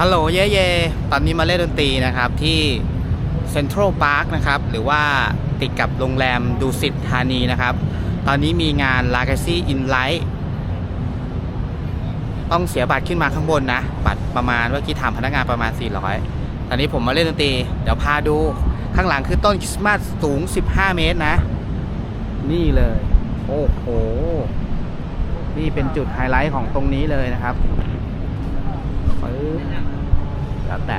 ฮัลโหลเย่เย่ตอนนี้มาเล่นดนตรีนะครับที่เซ็นทรัลพาร์คนะครับ หรือว่าติดกับโรงแรมดูสิตธานีนะครับ ตอนนี้มีงาน l a g a c y in Light ต้องเสียบัตรขึ้นมาข้างบนนะ บัตรประมาณเมื่อกี้ถามพนักงานประมาณ 400 ตอนนี้ผมมาเล่นดนตรี เดี๋ยวพาดูข้างหลังคือต้นคริสต์มาสสูง 15 เมตรนะ นี่เลย โอ้โห นี่เป็นจุดไฮไลท์ของตรงนี้เลยนะครับ ปึ๊บแล้วแต่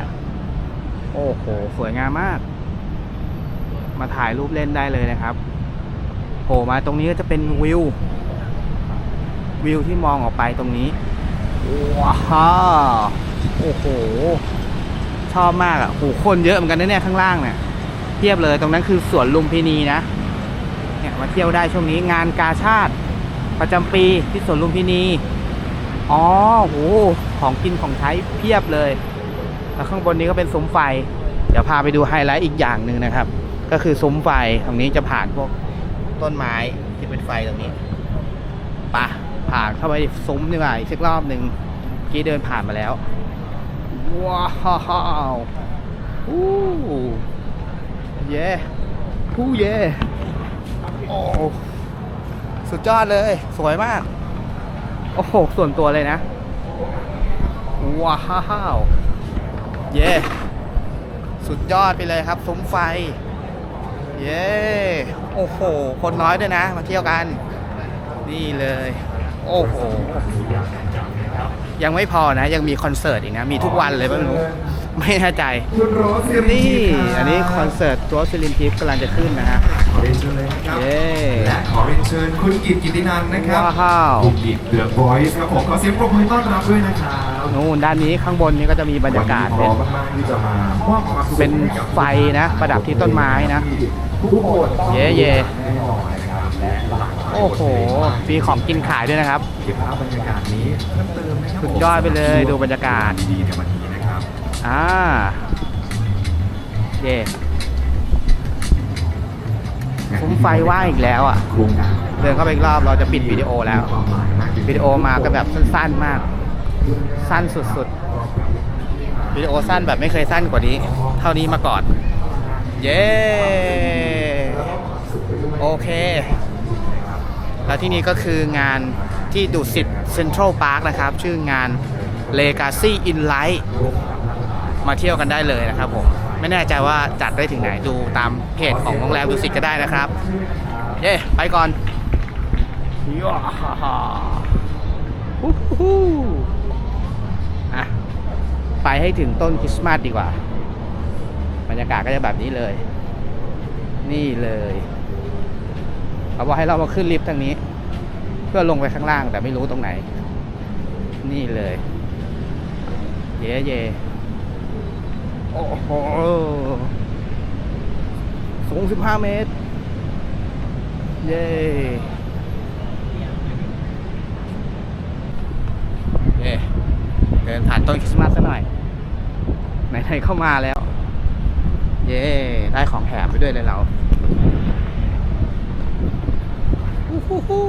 โอ้โห สวยงามมาก มาถ่ายรูปเล่นได้เลยนะครับโผล่มาตรงนี้ก็จะเป็นวิว วิวที่มองออกไปตรงนี้ ว้าวโอ้โห ชอบมากอะโหคนเยอะเหมือนกันนะเนี่ยข้างล่างเนี่ย เทียบเลยตรงนั้นคือสวนลุมพินีนะ เนี่ยมาเที่ยวได้ช่วงนี้งานกาชาติ ประจำปีที่สวนลุมพินี อ๋อโห ของกินของใช้เพียบเลย แล้วข้างบนนี้ก็เป็นซุ้มไฟ เดี๋ยวพาไปดูไฮไลท์อีกอย่างหนึ่งนะครับ ก็คือซุ้มไฟตรงนี้จะผ่านพวกต้นไม้ที่เป็นไฟตรงนี้ปะผ่านเข้าไปซุ้มดีกว่าอีกสักรอบหนึ่งกี้เดินผ่านมาแล้ว ว้าวอู้เย่ผู้เย่โอ้สุดยอดเลย สวยมาก โอ้โห ส่วนตัวเลยนะ ว้าวเย่สุดยอดไปเลยครับซุ้มไฟ เย่โอ้โห คนน้อยด้วยนะ มาเที่ยวกัน นี่เลย โอ้โห ยังไม่พอนะ ยังมีคอนเสิร์ตอีกนะ มีทุกวันเลยไม่รู้ไม่แน่ใจคุณโรสนี่ อันนี้คอนเสิร์ตตัวซิลินทิฟกำลังจะขึ้นนะฮะขอเรียนเชิญเลยนะครับเย้และขอเรียนเชิญคุณกิตกิตินันท์นะครับว้าวคุณกิตเดอะบอยส์ครับผมขอเสียงปรบมือต้อนรับด้วยนะครับ นู่นด้านนี้ข้างบนนี้ก็จะมีบรรยากาศวันเป็นนี้พร้อมมากๆที่จะมามอบความสุขเป็นให้กับไฟนะ ประดับที่ต้นไม้นะทุกคนต้องเย่เย่แน่นอนนะครับและหลากหลายโอ้โหมีของกินขายด้วยนะครับเก็บภาพบรรยากาศนี้เพิ่มเติมนะครับสุดยอดไปเลยดูบรรยากาศดีๆในวันนี้นะครับอ่าเย่ซุ้มไฟว่างอีกแล้วอะโครงการเดินเข้าไปอีกรอบเราจะปิดวิดีโอแล้วความหมายมากจริงๆวิดีโอมาก็แบบสั้นๆมาก สั้นสุดๆวิดีโอสั้นแบบไม่เคยสั้นกว่านี้ เท่านี้มาก่อน เย้ โอเค แล้วที่นี่ก็คืองานที่ดุสิตเซ็นทรัลพาร์คนะครับ ชื่องาน Legacy in Light มาเที่ยวกันได้เลยนะครับผม ไม่แน่ใจว่าจัดได้ถึงไหนดูตามเพจของโรงแรมดุสิตก็ได้นะครับ เย้ไปก่อนย่าฮ่าฮ่าฮู้ฮู้ ไปให้ถึงต้นคริสต์มาสดีกว่า บรรยากาศก็จะแบบนี้เลย นี่เลยเขาบอกให้เรามาขึ้นลิฟต์ทางนี้ เพื่อลงไปข้างล่างแต่ไม่รู้ตรงไหน นี่เลย เย่เย่โอ้โหสูง 15 เมตร เย้เย้เดินผ่านต้นคริสต์มาสซะหน่อย ไหนๆเข้ามาแล้ว เย้ได้ของแถมไปด้วยเลยเรา อู้หู้